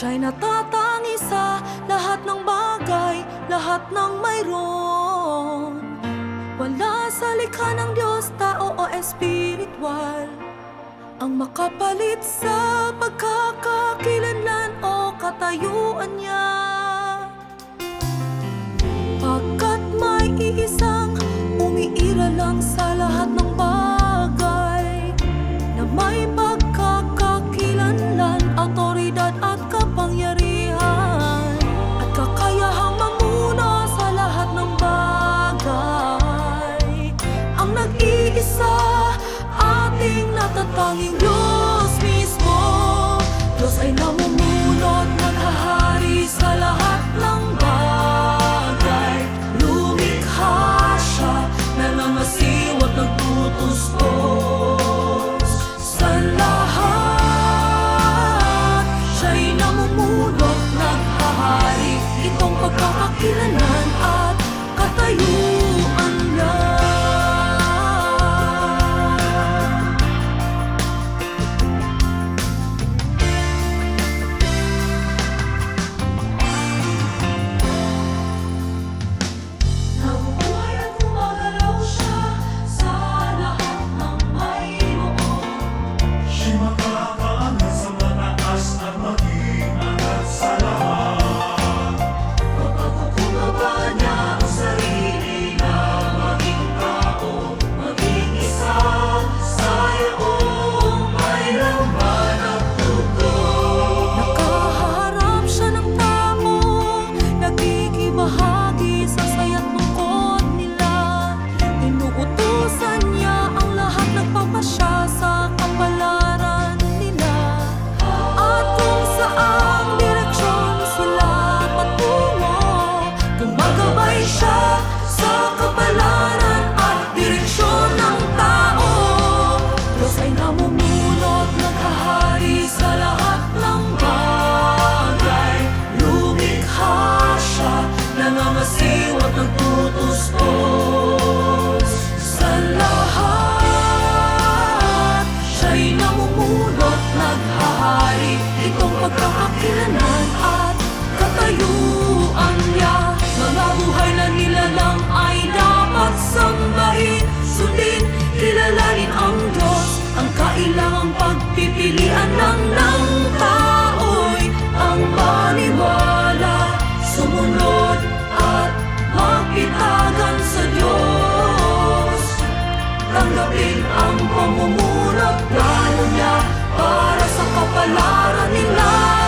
Siya'y natatangi sa lahat ng bagay, lahat ng mayroon. Wala sa likha ng Diyos, tao o espiritual Ang makapalit sa pagkakakilanlan o katayuan niya bagay Ang natin ang pamumurot Lalo na para sa kapalaran nila.